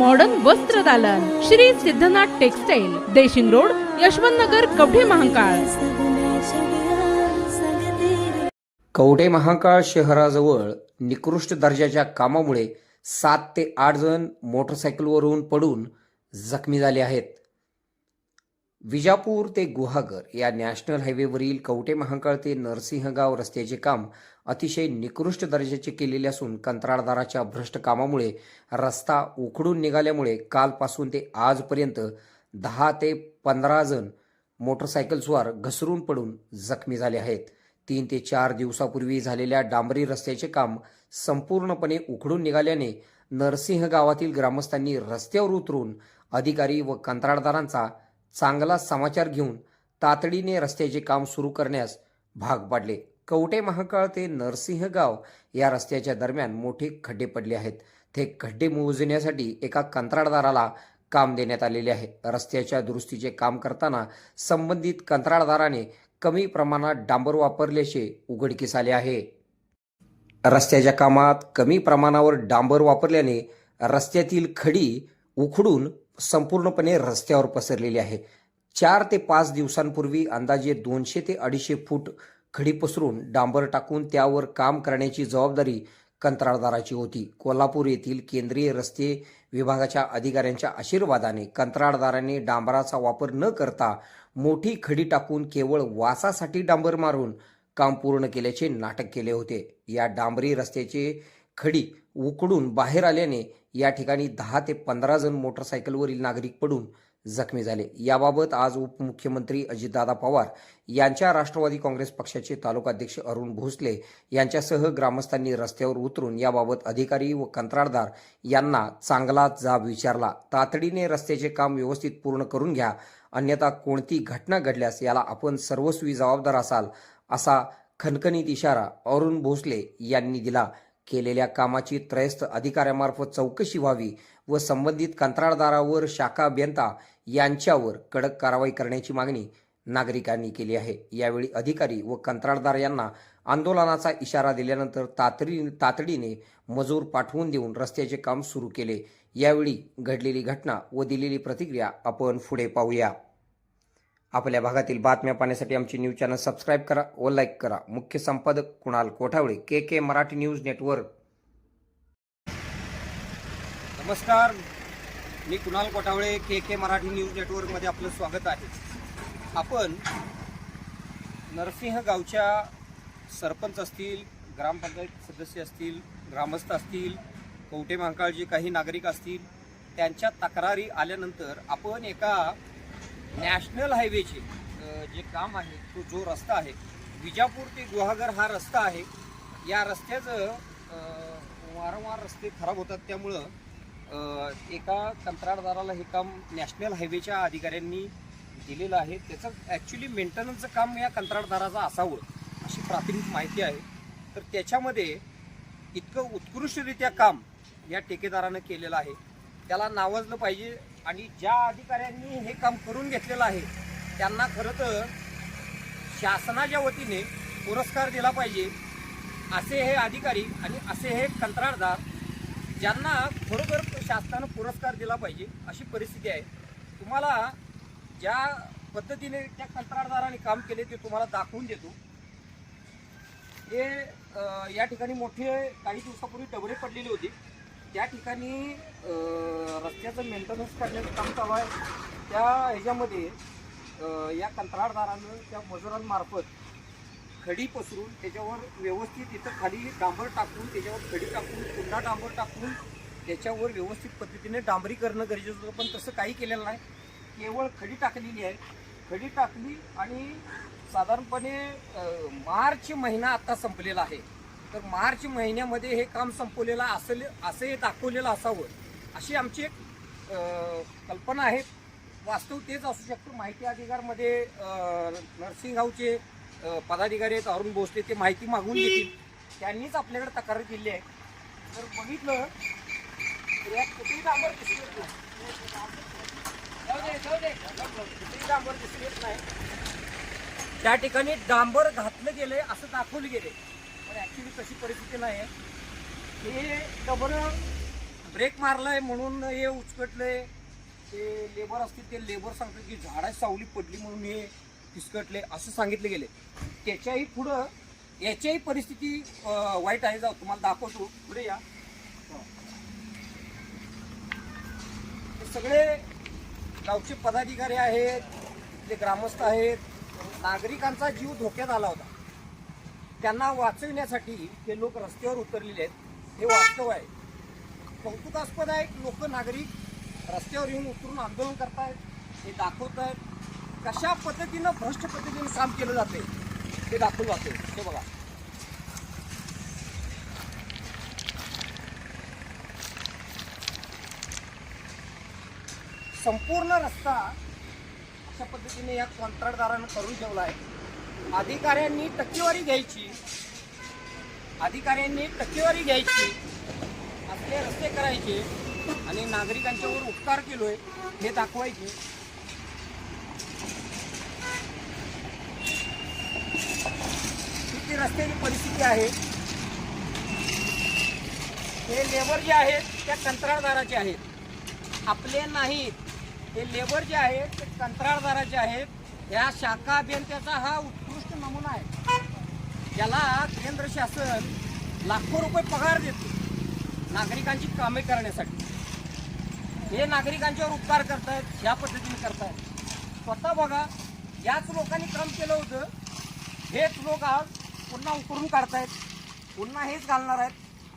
Modern वस्त्र दालन. Shri Siddhanath textile Deshing road Yashwant Nagar Kavathe Mahankal. Kavathe Mahankal शहराजवळ निकृष्ट दर्जाच्या कामामुळे सात ते आठ जण मोटरसायकलवरून पडून जखमी झाले आहेत. विजापूर ते गुहागर या नॅशनल हायवेवरील कवटे महाकाळ ते नरसिंहगाव रस्त्याचे काम अतिशय निकृष्ट दर्जाचे केलेले असून कंत्राटदाराच्या भ्रष्ट कामामुळे रस्ता उखडून निघाल्यामुळे कालपासून ते आजपर्यंत दहा ते पंधरा जण मोटरसायकलस्वार घसरून पडून जखमी झाले आहेत. तीन ते चार दिवसापूर्वी झालेल्या डांबरी रस्त्याचे काम संपूर्णपणे उखडून निघाल्याने नरसिंह गावातील ग्रामस्थांनी रस्त्यावर उतरून अधिकारी व कंत्राटदारांचा चांगला समाचार घेऊन तातडीने रस्त्याचे काम सुरू करण्यास भाग पाडले. कवटे महाकाळ ते नरसिंहगाव या रस्त्याच्या दरम्यान मोठे खड्डे पडले आहेत. ते खड्डे मोजण्यासाठी एका कंत्राटदाराला काम देण्यात आलेले आहे. रस्त्याच्या दुरुस्तीचे काम करताना संबंधित कंत्राटदाराने कमी प्रमाणात डांबर वापरल्याचे उघडकीस आले आहे. रस्त्याच्या कामात कमी प्रमाणावर डांबर वापरल्याने रस्त्यातील खडी उखडून संपूर्णपणे रस्त्यावर पसरलेली आहे. चार ते पाच दिवसांपूर्वी अंदाजे दोनशे ते अडीचशे फूट खडी पसरून डांबर टाकून त्यावर काम करण्याची जबाबदारी कंत्राटदाराची होती. कोल्हापूर येथील केंद्रीय रस्ते विभागाच्या अधिकाऱ्यांच्या आशीर्वादाने कंत्राटदाराने डांबराचा वापर न करता मोठी खडी टाकून केवळ वासासाठी डांबर मारून काम पूर्ण केल्याचे नाटक केले होते. या डांबरी रस्त्याचे खडी उकडून बाहेर आल्याने या ठिकाणी दहा ते पंधरा जण मोटरसायकलवरील नागरिक पडून जखमी झाले. याबाबत आज उपमुख्यमंत्री अजितदादा पवार यांच्या राष्ट्रवादी काँग्रेस पक्षाचे तालुकाध्यक्ष अरुण भोसले यांच्यासह ग्रामस्थांनी रस्त्यावर उतरून याबाबत अधिकारी व कंत्राटदार यांना चांगला जाब विचारला. तातडीने रस्त्याचे काम व्यवस्थित पूर्ण करून घ्या. अन्यथा कोणती घटना घडल्यास याला आपण सर्वस्वी जबाबदार असाल असा खणखणीत इशारा अरुण भोसले यांनी दिला. केलेल्या कामाची त्रयस्थ अधिकाऱ्यामार्फत चौकशी व्हावी व संबंधित कंत्राटदारावर शाखा अभियंता यांच्यावर कडक कारवाई करण्याची मागणी नागरिकांनी केली आहे. यावेळी अधिकारी व कंत्राटदार यांना आंदोलनाचा इशारा दिल्यानंतर तातडी तातडीने मजूर पाठवून देऊन रस्त्याचे काम सुरू केले. यावेळी घडलेली घटना व दिलेली प्रतिक्रिया आपण पुढे पाहूया. आपल्या भागातील बातम्या पाहण्यासाठी आमची न्यूज चॅनल सबस्क्राईब करा व लाईक करा. मुख्य संपादक Kunal Kothavale K K Marathi news network. नमस्कार. मी Kunal Kothavale K K Marathi news नेटवर्कमध्ये आपलं स्वागत आहे. आपण नरसिंह गावच्या सरपंच असतील ग्रामपंचायत सदस्य असतील ग्रामस्थ असतील कवटे महाकाळ जे काही नागरिक असतील त्यांच्या तक्रारी आल्यानंतर आपण एका नॅशनल हायवेचे जे काम आहे तो जो रस्ता आहे विजापूर ते गुहागर हा रस्ता आहे. या रस्त्याचं वारंवार रस्ते खराब होतात. त्यामुळं एका कंत्राटदाराला हे काम नॅशनल हायवेच्या अधिकाऱ्यांनी दिलेलं आहे. त्याचं ॲक्च्युली मेंटेनन्सचं काम या कंत्राटदाराचं असावं अशी प्राथमिक माहिती आहे. तर त्याच्यामध्ये इतकं उत्कृष्टरित्या काम या ठेकेदारानं केलेलं आहे. त्याला नावाजलं पाहिजे आणि ज्या अधिकाऱ्यांनी हे काम करून घेतलेलं आहे त्यांना खरं तर शासनाच्या वतीने पुरस्कार दिला पाहिजे असे हे अधिकारी आणि असे हे कंत्राटदार ज्यांना खरोखर शासनानं पुरस्कार दिला पाहिजे अशी परिस्थिती आहे. तुम्हाला ज्या पद्धतीने त्या कंत्राटदाराने काम केले ते तुम्हाला दाखवून देतो. हे या ठिकाणी मोठे काही दिवसापूर्वी डबरे पडलेले होते. त्या ठिकाणी रस्त्याचं मेंटेनन्स करण्याचं काम चालू आहे. त्या ह्याच्यामध्ये या कंत्राटदारानं त्या मजुरांमार्फत खडी पसरून त्याच्यावर व्यवस्थित इथं खाली डांबर टाकून त्याच्यावर खडी टाकून पुन्हा डांबर टाकून त्याच्यावर व्यवस्थित पद्धतीने डांबरी करणं गरजेचं होतं. पण तसं काही केलेलं नाही. केवळ खडी टाकलेली आहे. खडी टाकली आणि साधारणपणे मार्च महिना आता संपलेला आहे. तर मार्च महिन्यामध्ये हे काम संपवलेलं असेल असं हे दाखवलेलं असावं अशी आमची एक कल्पना आहे. वास्तव तेच असू शकतं. माहिती अधिकारमध्ये अं, नर्सिंग पदाधिकारी आहेत अरुण भोसले ते माहिती मागून घेतील त्यांनीच आपल्याकडे तक्रार केली आहे. तर बघितलं तर यात कुठेही डांबर दिसत येत नाही. कुठेही डांबर दिसत येत नाही. त्या ठिकाणी डांबर घातलं गेलं असं दाखवलं गेले पण ॲक्च्युली तशी परिस्थिती नाही आहे हे डबर ब्रेक मारलाय म्हणून हे उचकटलंय. ते लेबर असतील ते लेबर सांगतात की झाडाची सावली पडली म्हणून हे फिसकटले असं सांगितले गेले त्याच्याही पुढं याच्याही परिस्थिती वाईट आहे. जाऊ तुम्हाला दाखवतो. पुढे या. सगळे गावचे पदाधिकारी आहेत ते ग्रामस्थ आहेत. नागरिकांचा जीव धोक्यात आला होता. त्यांना वाचविण्यासाठी हे लोक रस्त्यावर उतरलेले आहेत हे वास्तव आहे. कौतुकास्पद आहे. लोक नागरिक रस्त्यावर येऊन उतरून आंदोलन करतायत हे दाखवत आहेत कशा पद्धतीनं भ्रष्ट पद्धतीने काम केलं जाते ते दाखवलं जाते. हे बघा. संपूर्ण रस्ता अशा पद्धतीने या कंत्राटदारानं करून ठेवला आहे. अधिकाऱ्यांनी टक्केवारी घ्यायची. अधिकाऱ्यांनी टक्केवारी घ्यायची. आपले रस्ते करायचे आणि नागरिकांच्यावर उपकार केलोय हे दाखवायचे. किती ती रस्त्याची परिस्थिती आहे? हे लेबर जे आहेत त्या कंत्राटदाराचे आहेत. आपले नाहीत. हे लेबर जे आहेत ते कंत्राटदाराचे आहेत. या शाखा अभियंत्याचा हा त्याला केंद्र शासन लाखो रुपये पगार देते नागरिकांची कामे करण्यासाठी. हे नागरिकांच्यावर उपकार करतायत या पद्धतीने करतायत. स्वतः बघा याच लोकांनी काम केलं होतं. हेच लोक आज पुन्हा उकरून काढतायत. पुन्हा हेच घालणार आहेत.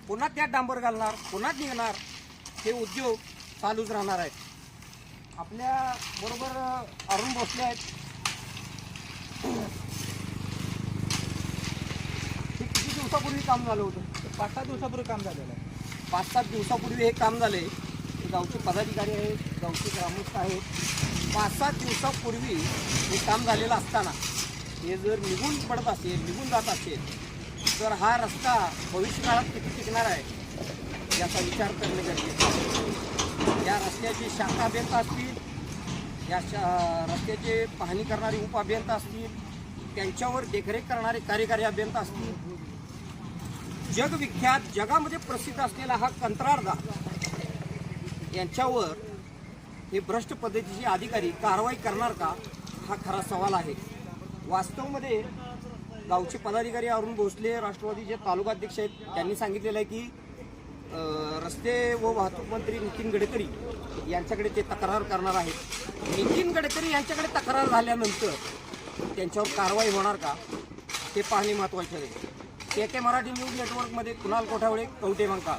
पुन्हा त्यात डांबर घालणार पुन्हा निघणार. हे उद्योग चालूच राहणार आहेत. आपल्या बरोबर अरुण भोसले आहेत हे किती दिवसापूर्वी काम झालं होतं. पाच सात दिवसापूर्वी काम झालेलं आहे. पाच सात दिवसापूर्वी हे काम झाले. गावचे पदाधिकारी आहेत गावचे ग्रामस्थ आहेत. पाच सात दिवसापूर्वी हे काम झालेलं असताना हे जर निघून पडत असेल निघून जात असेल तर हा रस्ता भविष्यकाळात किती टिकणार आहे याचा विचार करणे गरजेचं आहे. या रस्त्याचे शाखा अभियंता असतील या शा रस्त्याचे पाहणी करणारे उप अभियंता असतील त्यांच्यावर देखरेख करणारे कार्यकारी अभियंता असतील जगविख्यात जगामध्ये प्रसिद्ध असलेला हा कंत्राटदार. यांच्यावर हे भ्रष्ट पद्धतीचे अधिकारी कारवाई करणार का? हा खरा सवाल आहे. वास्तवमध्ये गावचे पदाधिकारी अरुण भोसले राष्ट्रवादीचे तालुका अध्यक्ष आहेत त्यांनी सांगितलेलं आहे की रस्ते व वाहतूक मंत्री नितीन गडकरी यांच्याकडे ते तक्रार करणार आहेत. नितीन गडकरी यांच्याकडे तक्रार झाल्यानंतर त्यांच्यावर कारवाई होणार का? ते पाहणे महत्त्वाचे आहे. के के मराठी न्यूज नेटवर्कमध्ये कुणाल कोठावळे कवटे मंका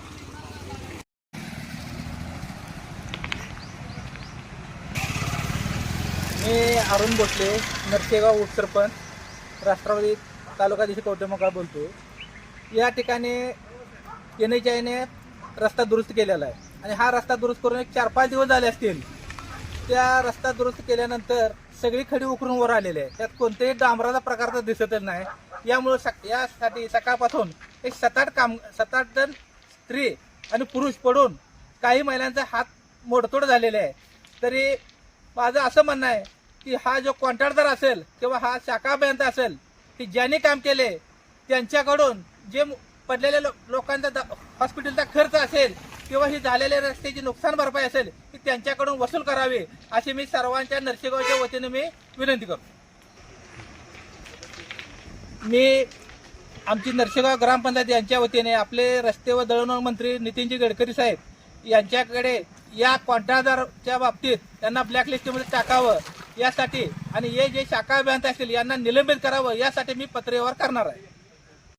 मी अरुण भोसले नरसेगाव उपसरपंच राष्ट्रवादी तालुकाधीश कवटेमोकाळ बोलतो. या ठिकाणी एन एच आयने रस्ता दुरुस्त केलेला आहे. आणि हा रस्ता दुरुस्त करून एक चार पाच दिवस झाले असतील. त्या रस्ता दुरुस्त केल्यानंतर सगळी खडी उकरून वर आलेली आहे. त्यात कोणत्याही डांबराचा प्रकार तर दिसतच नाही. यामुळं सक यासाठी सकाळपासून एक सात आठ काम सात आठ जण स्त्री आणि पुरुष पडून काही महिलांचा हात मोडतोड झालेले आहे. तरी माझं असं म्हणणं आहे की हा जो कॉन्ट्रॅक्टर असेल किंवा हा शाखा अभियंता असेल की ज्यांनी काम केले त्यांच्याकडून जे पडलेल्या लो- लोकांचा द- हॉस्पिटलचा खर्च असेल किंवा ही झालेल्या रस्त्याची नुकसान भरपाई असेल ती त्यांच्याकडून वसूल करावी अशी मी सर्वांच्या नरसेगावच्या वतीने मी विनंती करतो. मी आमची नरसेगाव ग्रामपंचायत यांच्या वतीने आपले रस्ते व दळणवळण मंत्री नितीनजी गडकरी साहेब यांच्याकडे या कॉन्ट्रादारच्या बाबतीत त्यांना ब्लॅकलिस्टमध्ये टाकावं यासाठी आणि हे जे शाखा अभियंता असतील यांना निलंबित करावं यासाठी मी पत्रव्यवहार करणार आहे.